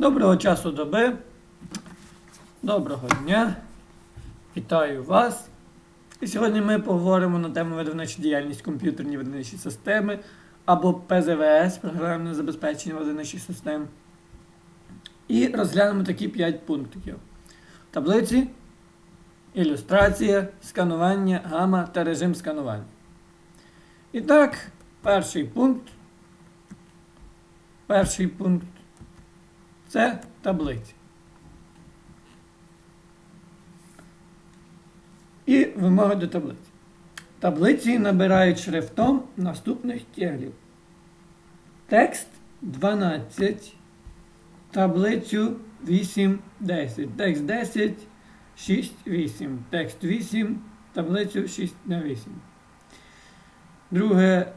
Доброго часу доби. Доброго дня. Вітаю вас. І сьогодні ми поговоримо на тему видавнича діяльність комп'ютерні видавничі системи або ПЗВС, програмне забезпечення видавничих систем. І розглянемо такі 5 пунктів: таблиці, ілюстрація, сканування, гама та режим сканування. І так, перший пункт. Перший пункт це таблиці. І вимоги до таблиці. Таблиці набирають шрифтом наступних тегелів. Текст 12, таблицю 8, 10. Текст 10, 6, 8. Текст 8, таблицю 6 на 8. Друге.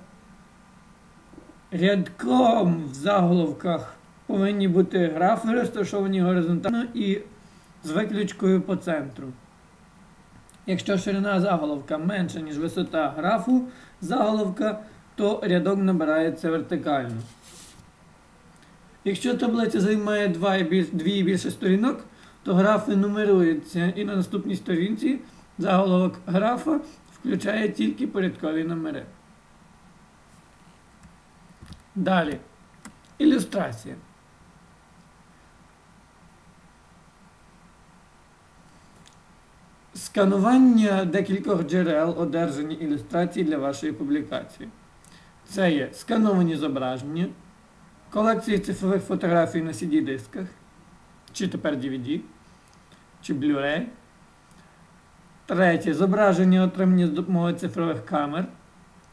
Рядком в заголовках повинні бути графи, розташовані горизонтально і з виключкою по центру. Якщо ширина заголовка менша, ніж висота графу заголовка, то рядок набирається вертикально. Якщо таблиця займає 2 і більш, 2 і більше сторінок, то графи нумеруються і на наступній сторінці заголовок графа включає тільки порядкові номери. Далі. Ілюстрація. Сканування декількох джерел одержані ілюстрації для вашої публікації. Це є скановані зображення, колекції цифрових фотографій на CD-дисках, чи тепер DVD, чи Blu-ray. Третє зображення отримані з допомогою цифрових камер.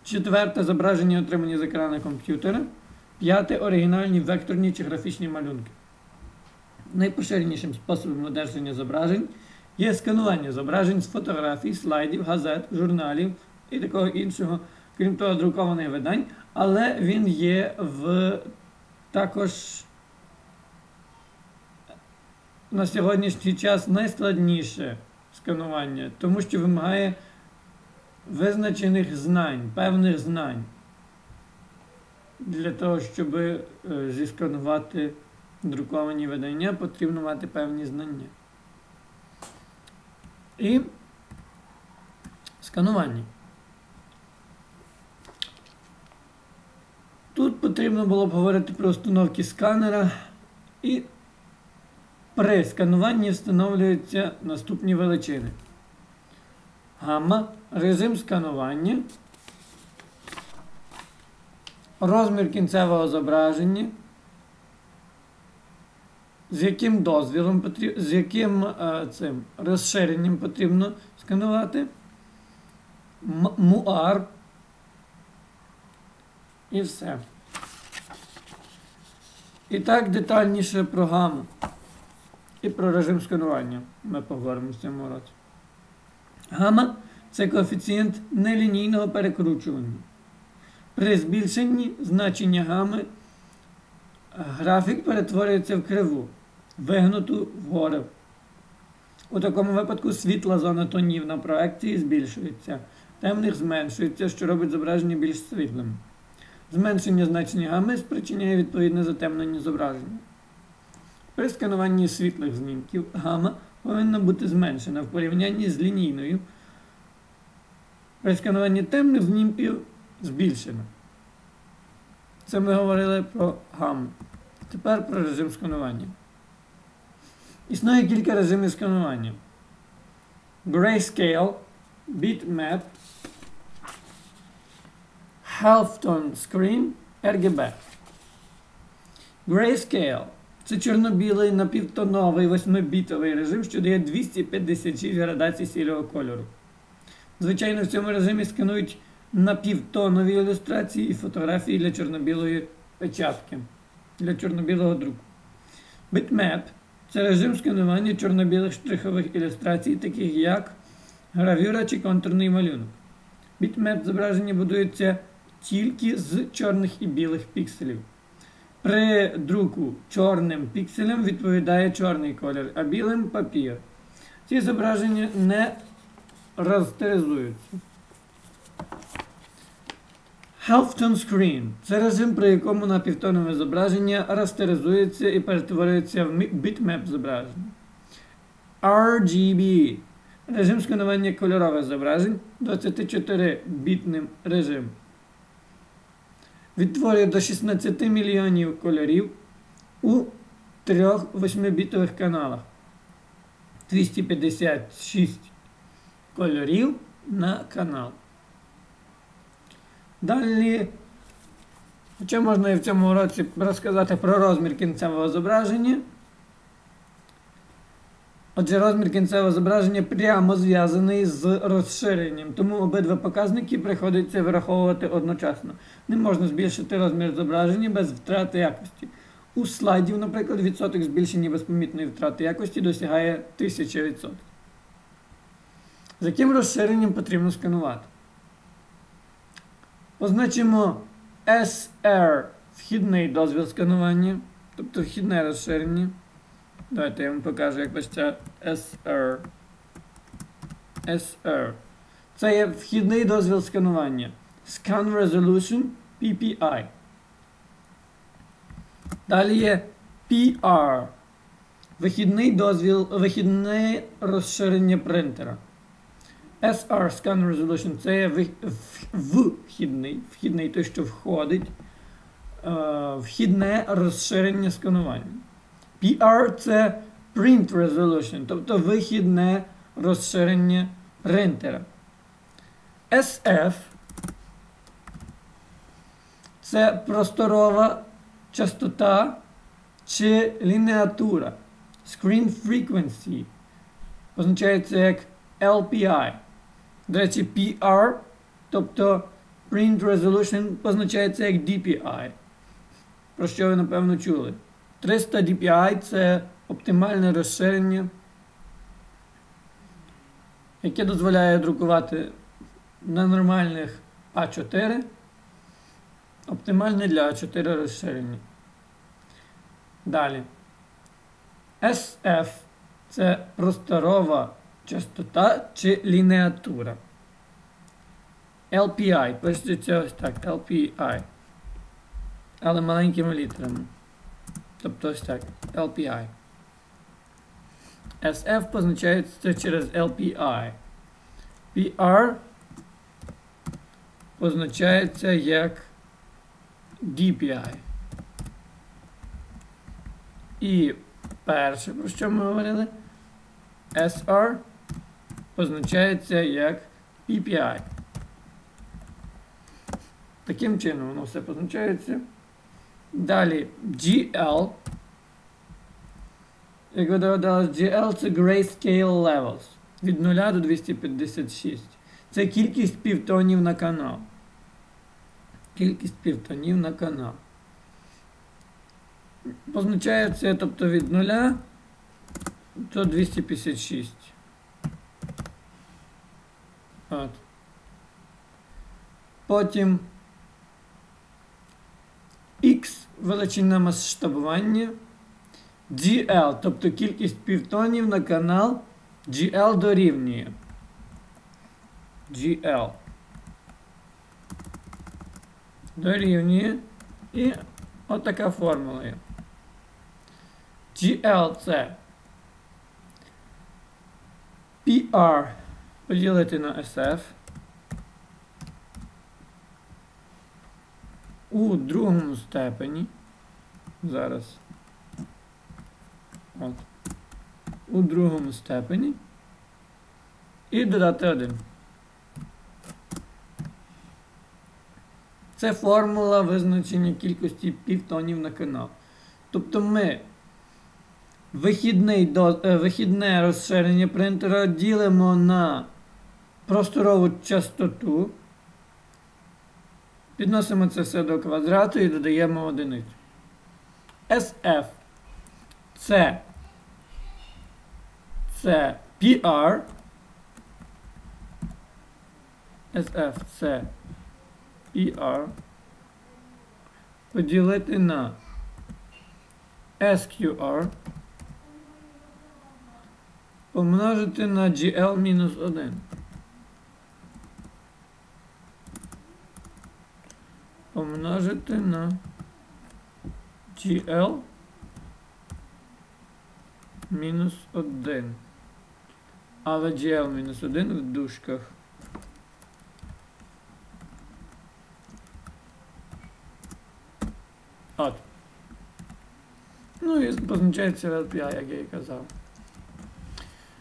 Четверте зображення отримані з екрану комп'ютера. П'яте оригінальні векторні чи графічні малюнки. Найпоширенішим способом одержання зображень є сканування зображень з фотографій, слайдів, газет, журналів і такого іншого, крім того, друкованих видань, але він є в також на сьогоднішній час найскладніше сканування, тому що вимагає визначених знань, певних знань. Для того, щоб е, зісканувати друковані видання, потрібно мати певні знання. І сканування. Тут потрібно було б говорити про установки сканера. І при скануванні встановлюються наступні величини. Гамма, режим сканування, розмір кінцевого зображення, з яким дозвілом потрібно, з яким е, цим розширенням потрібно сканувати, муар і все. І так детальніше про гаму і про режим сканування ми поговоримо в цьому році. Гама це коефіцієнт нелінійного перекручування. При збільшенні значення гами графік перетворюється в криву, вигнуту вгору. У такому випадку світла зона тонів на проекції збільшується, темних зменшується, що робить зображення більш світлим. Зменшення значення гами спричиняє відповідне затемнення зображення. При скануванні світлих знімків гама повинна бути зменшена в порівнянні з лінійною. При скануванні темних знімків збільшена. Це ми говорили про гамму. Тепер про режим сканування. Існує кілька режимів сканування. Grayscale, Bitmap, Halftone Screen, RGB. Grayscale це чорно-білий напівтоновий 8-бітовий режим, що дає 256 градацій сірого кольору. Звичайно, в цьому режимі сканують напівтонові ілюстрації і фотографії для чорно-білої печатки, для чорно-білого друку. Bitmap це режим сканування чорно-білих штрихових ілюстрацій, таких як гравюра чи контурний малюнок. Bitmap зображення будується тільки з чорних і білих пікселів. При друку чорним пікселем відповідає чорний колір, а білим папір. Ці зображення не растеризуються. Halftone Screen це режим, при якому напівтонове зображення растеризується і перетворюється в бітмеп зображення. RGB режим сканування кольорових зображень 24-бітним режим. Відтворює до 16 мільйонів кольорів у трьох 8-бітових каналах. 256 кольорів на канал. Далі, що можна і в цьому році розказати про розмір кінцевого зображення. Отже, розмір кінцевого зображення прямо зв'язаний з розширенням, тому обидва показники приходиться вираховувати одночасно. Не можна збільшити розмір зображення без втрати якості. У слайдів, наприклад, відсоток збільшення безпомітної втрати якості досягає 1000%. З яким розширенням потрібно сканувати? Позначимо SR вхідний дозвіл сканування, тобто вхідне розширення. Давайте я вам покажу, як пишеться SR. SR. Це є вхідний дозвіл сканування. Scan Resolution PPI. Далі є PR. Вихідний дозвіл, вихідне розширення принтера. SR Scan Resolution це вхідний, вхідний той, що входить. Вхідне розширення сканування. PR це Print Resolution, тобто вихідне розширення принтера. SF це просторова частота чи лінеатура. Screen Frequency позначається як LPI. До речі, PR, тобто Print Resolution позначається як DPI. Про що ви, напевно, чули. 300 DPI це оптимальне розширення, яке дозволяє друкувати на нормальних А4. Оптимальне для А4 розширення. Далі. SF це просторова частота чи лінеатура. LPI. Пишеться ось так. LPI. Але маленькими літерами. Тобто ось так. LPI. SF позначається через LPI. PR позначається як DPI. І перше, про що ми говорили, SR позначається як PPI. Таким чином воно все позначається. Далі GL. Як ви догадались, GL це Grayscale Levels. Від 0 до 256. Це кількість півтонів на канал. Кількість півтонів на канал. Позначається, тобто від 0 до 256. От. Потім X величина масштабування. GL, тобто кількість півтонів на канал. GL дорівнює. GL. Дорівнює. І отака формула є. GL це PR поділити на SF. у другому степені. Зараз. От. У другому степені. І додати один. Це формула визначення кількості півтонів на канал. Тобто ми е, вихідне розширення принтера ділимо на просторову частоту. Підносимо це все до квадрату і додаємо одиницю. SF це це PR. SF це PR. Поділити на SQR. Помножити на GL-1. Помножити на GL мінус 1. Але GL мінус 1 в дужках. От. Ну і позначається LPI, як я і казав.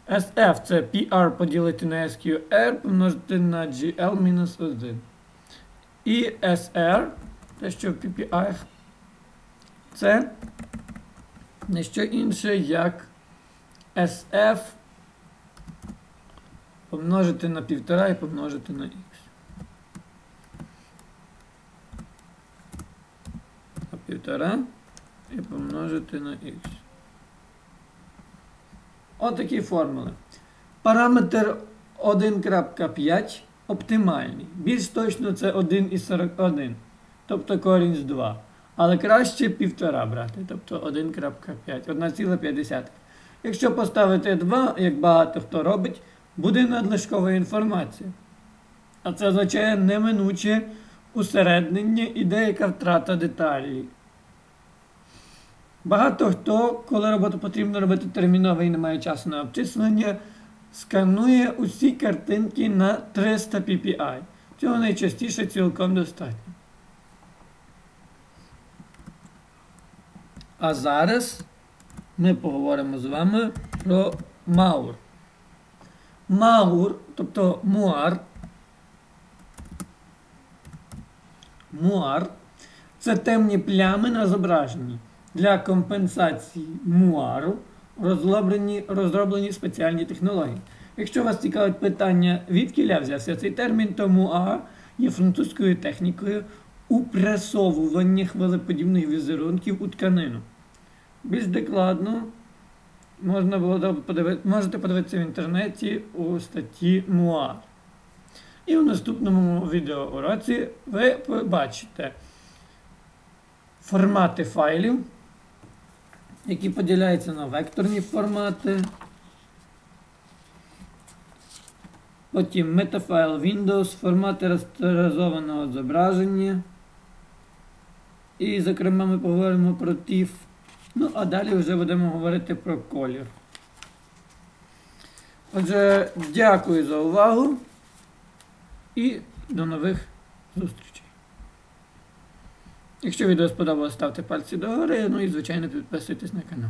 SF це PR поділити на SQR помножити на GL мінус 1. І SR, те, що в PPI, це не що інше, як SF помножити на 1,5 і помножити на X. На 1,5 і помножити на X. Отакі формули. Параметр 1.5 оптимальний. Більш точно це 1,41. Тобто корінь з 2. Але краще 1,5 брати. Тобто 1.5. 1,5. Якщо поставити 2, як багато хто робить, буде надлишкова інформація. А це означає неминуче усереднення і деяка втрата деталей. Багато хто, коли роботу потрібно робити терміново і немає часу на обчислення, сканує усі картинки на 300 ppi. Цього найчастіше цілком достатньо. А зараз ми поговоримо з вами про Маур. Маур, тобто муар. Муар це темні плями на зображенні. Для компенсації муару розроблені, розроблені спеціальні технології. Якщо вас цікавить питання, відкіля взявся цей термін, то муар є французькою технікою упресовування хвилеподібних візерунків у тканину. Більш докладно можна було подивити, можете подивитися в інтернеті у статті Муар. І в наступному відеоуроці ви побачите формати файлів, які поділяються на векторні формати. Потім метафайл Windows, формати растеризованого зображення. І, зокрема, ми поговоримо про TIFF. Ну, а далі вже будемо говорити про колір. Отже, дякую за увагу і до нових зустрічей. Якщо відео сподобалось, ставте пальці догори, ну і, звичайно, підписуйтесь на канал.